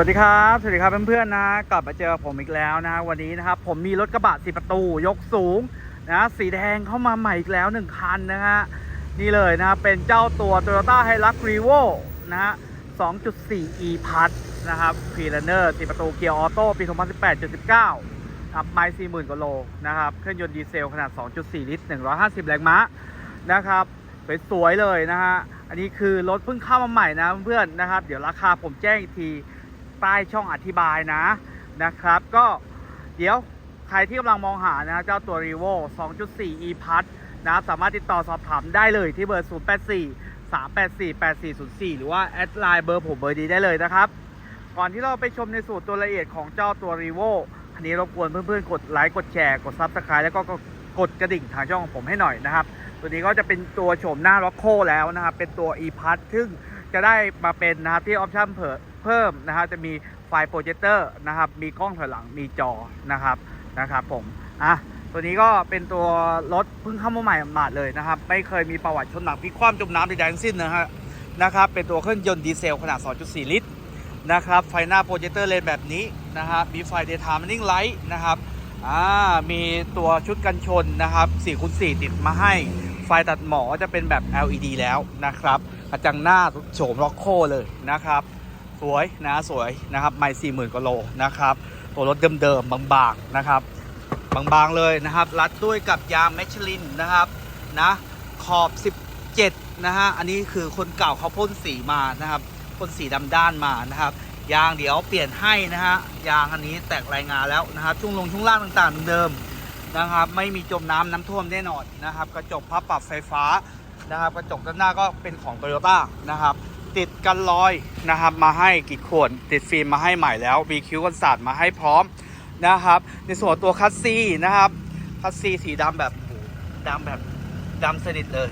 สวัสดีครับ สวัสดีครับเพื่อนๆนะ กลับมาเจอผมอีกแล้วนะ วันนี้นะครับผมมีรถกระบะสีประตูยกสูงนะสีแดงเข้ามาใหม่อีกแล้วหนึ่งคันนะฮะนี่เลยนะเป็นเจ้าตัว Toyota Hilux Revo นะฮะ 2.4 e plus นะครับ p r e l a n e r สีประตูเกียร์ออโต้ปี 2018.19ครับไมล์40,000กว่าโลนะครับเครื่องยนต์ดีเซลขนาด 2.4 ลิตร 150 แรงม้านะครับสวยๆเลยนะฮะอันนี้คือรถเพิ่งเข้ามาใหม่นะเพื่อนๆนะครับ เดี๋ยวราคาผมแจ้งอีกที ใต้ช่องอธิบายนะนะครับ ก็เดี๋ยวใครที่กำลังมองหานะเจ้าตัว r e v o 2.4 e plus นะสามารถติดต่อสอบถามได้เลยที่เบอร์ 084 384 8404 หรือว่าแอดไลน์เบอร์ผมเบอร์ดีได้เลยนะครับ ก่อนที่เราไปชมในสูตรตัวละเอียดของเจ้าตัว r e v o อันนี้รบกวนเพื่อนๆ กดไลค์กดแชร์กด Subscribe แล้วก็กดกระดิ่งทางช่องของผมให้หน่อยนะครับ ตัวนี้ก็จะเป็นตัวโฉมหน้าล็อกโคแล้วนะครับ เป็นตัว e plus ซึ่งจะได้มาเป็นนะครับที่ออปชั่นเพิ่ม เพิ่มนะครับจะมีไฟโปรเจคเตอร์นะครับ มีกล้องถอยหลังมีจอนะครับนะครับผมอะตัวนี้ก็เป็นตัวรถเพิ่งเข้ามาใหม่หมาดเลยนะครับ ไม่เคยมีประวัติชนหนักพลิกคว่ำจมน้ำใดๆทั้งสิ้นนะฮะนะครับ เป็นตัวเครื่องยนต์ดีเซลขนาด 2.4 ลิตรนะครับไฟหน้าโปรเจคเตอร์เลนแบบนี้นะครับมีไฟ Daytime Running Light นะครับอ่ามีตัวชุดกันชนนะครับ4คูณ4ติดมาให้ ไฟตัดหมอจะเป็นแบบ LED แล้วนะครับกระจังหน้าโฉมล็อกโคเลยนะครับ สวยนะสวยนะครับไม่สี่หมื่นกว่าโลนะครับ ตัวรถเดิมๆบางๆนะครับบางๆเลยนะครับ รัดด้วยกับยางแมชลินนะครับนะขอบ 17 นะฮะ อันนี้คือคนเก่าเขาพ่นสีมานะครับพ่นสีดำด้านมานะครับ ยางเดี๋ยวเปลี่ยนให้นะฮะ ยางอันนี้แตกรายงานแล้วนะครับ ช่วงลงช่วงล่างต่างๆเดิมนะครับ ไม่มีจมน้ำน้ำท่วมแน่นอนนะครับ กระจกพับปรับไฟฟ้านะครับ กระจกด้านหน้าก็เป็นของโตโยต้านะครับ ติดกันรอยนะครับ มาให้กี่ขวดติดฟิล์มมาให้ใหม่แล้วมีคิ้วกันศาสตร์มาให้พร้อมนะครับ ในส่วนตัวคัสซีนะครับคัสซีสีดำแบบโอ้โหดำแบบดำสนิทเลย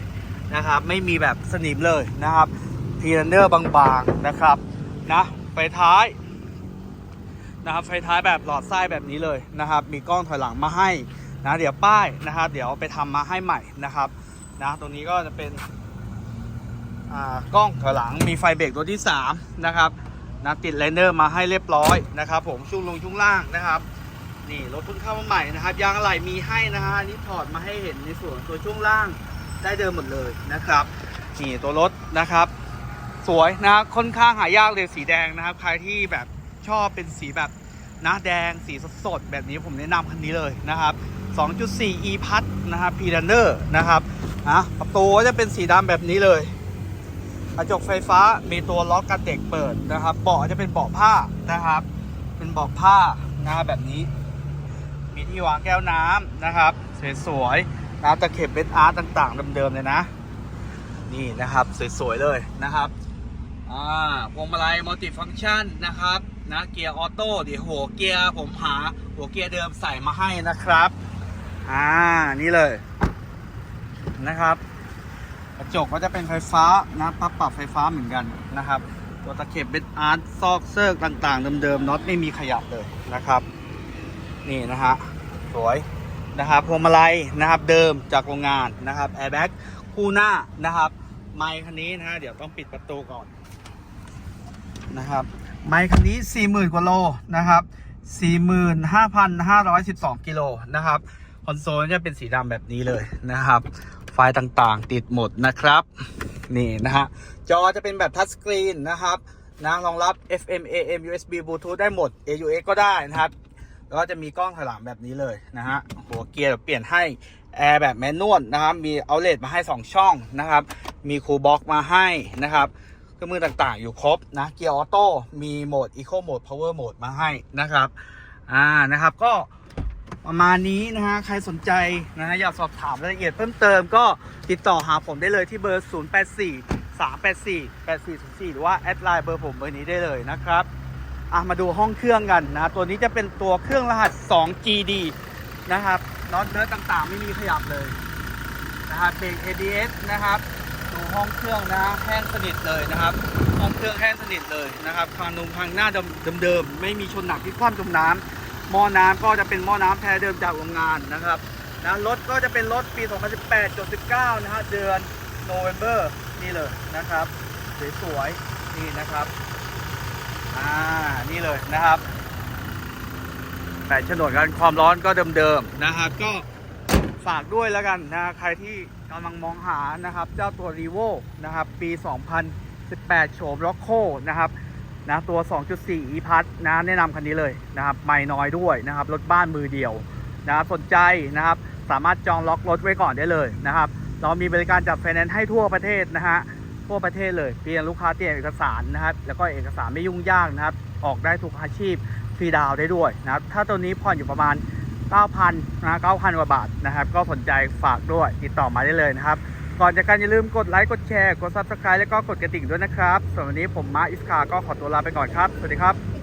นะครับ ไม่มีแบบสนิมเลยนะครับทีเนอร์บางๆนะครับนะไฟท้ายนะครับไฟท้ายแบบหลอดไส้แบบนี้เลยนะครับ มีกล้องถอยหลังมาให้นะเดี๋ยวป้ายนะครับ เดี๋ยวไปทำมาให้ใหม่นะครับนะตรงนี้ก็จะเป็น กล้องถอยหลังมีไฟเบรกตัวที่ 3 นะครับนะติดไลเนอร์มาให้เรียบร้อยนะครับ ผมช่วงลงช่วงล่างนะครับนี่รถเพิ่งเข้ามาใหม่นะครับยางอะไหล่มีให้นะฮะนี่ถอดมาให้เห็นในส่วนตัวช่วงล่างได้เดิมหมดเลยนะครับนี่ตัวรถนะครับ สวยนะค่อนข้างหายากเลยสีแดงนะครับ ใครที่แบบชอบเป็นสีแบบนะแดงสีสดๆแบบนี้ผมแนะนำคันนี้เลยนะครับ 2.4 e พัทนะครับ p ี r นเนอร์นะครับนะประตูก็จะเป็นสีดำแบบนี้เลย กระจกไฟฟ้ามีตัวล็อกกันเด็กเปิดนะครับ เบาะจะเป็นเบาะผ้านะครับ เป็นเบาะผ้านะครับแบบนี้ มีที่วางแก้วน้ำนะครับ สวยๆนะตะเข็บเป็นอาร์ตต่างๆเดิมๆเลยนะ นี่นะครับสวยๆเลยนะครับอ่าพวงมาลัยมัลติฟัง c t ชันนะครับนะเกียร์ออโต้เดี๋ยวหัวเกียร์ผมหาหัวเกียร์เดิมใส่มาให้นะครับ อ่า นี่เลยนะครับ กระจกก็จะเป็นไฟฟ้านะปรับปรับไฟฟ้าเหมือนกันนะครับ ตัวตะเข็บเป็นอาร์ตซอกเซิร์กต่างๆเดิมๆน็อตไม่มีขยับเลยนะครับ นี่นะฮะสวยนะครับพวงมาลัยนะครับเดิมจากโรงงานนะครับแอร์แบ็กคู่หน้านะครับไมค์คันนี้นะฮะเดี๋ยวต้องปิดประตูก่อนนะครับไมค์คันนี้ 40,000 กว่าโลนะครับ 45,512 กิโลนะครับคอนโซลจะเป็นสีดำแบบนี้เลยนะครับ ฟล์ต่างๆ ติดหมดนะครับ นี่นะฮะ จอจะเป็นแบบทัชสกรีนนะครับนะรองรับ FM AM USB Bluetooth ได้หมด AUX ก็ได้นะครับ แล้วก็จะมีกล้องถอยหลังแบบนี้เลยนะฮะ หัวเกียร์เปลี่ยนให้แอร์แบบแมนนวลนะครับ มีเอาเลทมาให้ 2 ช่องนะครับ มีคูลบ็อกมาให้นะครับเครื่องมือต่างๆ อยู่ครบนะ เกียร์ออโต้ มีโหมด Eco Mode Power Mode มาให้นะครับ อ่า นะครับ ก็ ประมาณนี้นะฮะ ใครสนใจนะฮะอยากสอบถามรายละเอียดเพิ่มเติมก็ติดต่อหาผมได้เลยที่เบอร์ 084 384 8404 หรือว่าแอดไลน์เบอร์ผมเบอร์นี้ได้เลยนะครับอะมาดูห้องเครื่องกันนะ ตัวนี้จะเป็นตัวเครื่องรหัส 2GD นะครับน็อตเนื้อต่างๆ ไม่มีขยับเลยนะครับเบรก ABS นะครับดูห้องเครื่องนะแห้งสนิทเลยนะครับ ห้องเครื่องแห้งสนิทเลยนะครับคางนุมคางหน้าเดิมๆไม่มีชนหนักที่คว่ำจมน้ำ หม้อน้ำก็จะเป็นหม้อน้ำแท้เดิมจากโรงงานนะครับนะรถก็จะเป็นรถปี 2018.19 นะฮะเดือนโนเวม ber นี่เลยนะครับสวยๆนี่นะครับอ่านี่เลยนะครับแต่ฉนดกันความร้อนก็เดิมๆนะครับก็ฝากด้วยแล้วกันนะใครที่กำลังมองหานะครับ เจ้าตัว r ีโวนะครับ ปี 2018 โฉมล็อกโคนะครับ นะตัว 2.4 e p a s นะแนะนำคันนี้เลยนะครับไม่น้อยด้วยนะครับรถบ้านมือเดียวนะครับสนใจนะครับสามารถจองล็อกรถไว้ก่อนได้เลยนะครับเรามีบริการจัดไฟแนนซ์ให้ทั่วประเทศนะฮะทั่วประเทศเลยเพียงลูกค้าเตรียมเอกสารนะครับแล้วก็เอกสารไม่ยุ่งยากนะครับออกได้ทุกอาชีพฟรีดาวได้ด้วยนะครับถ้าตัวนี้ผ่อนอยู่ประมาณ 9,000นะ9,000กว่าบาทนะครับก็สนใจฝากด้วยติดต่อมาได้เลยนะครับ ก่อนจากกันอย่าลืมกดไลค์กดแชร์กด Subscribe แล้วก็กดกระดิ่งด้วยนะครับส่วนวันนี้ผมมาร์คอิสคาก็ขอตัวลาไปก่อนครับ สวัสดีครับ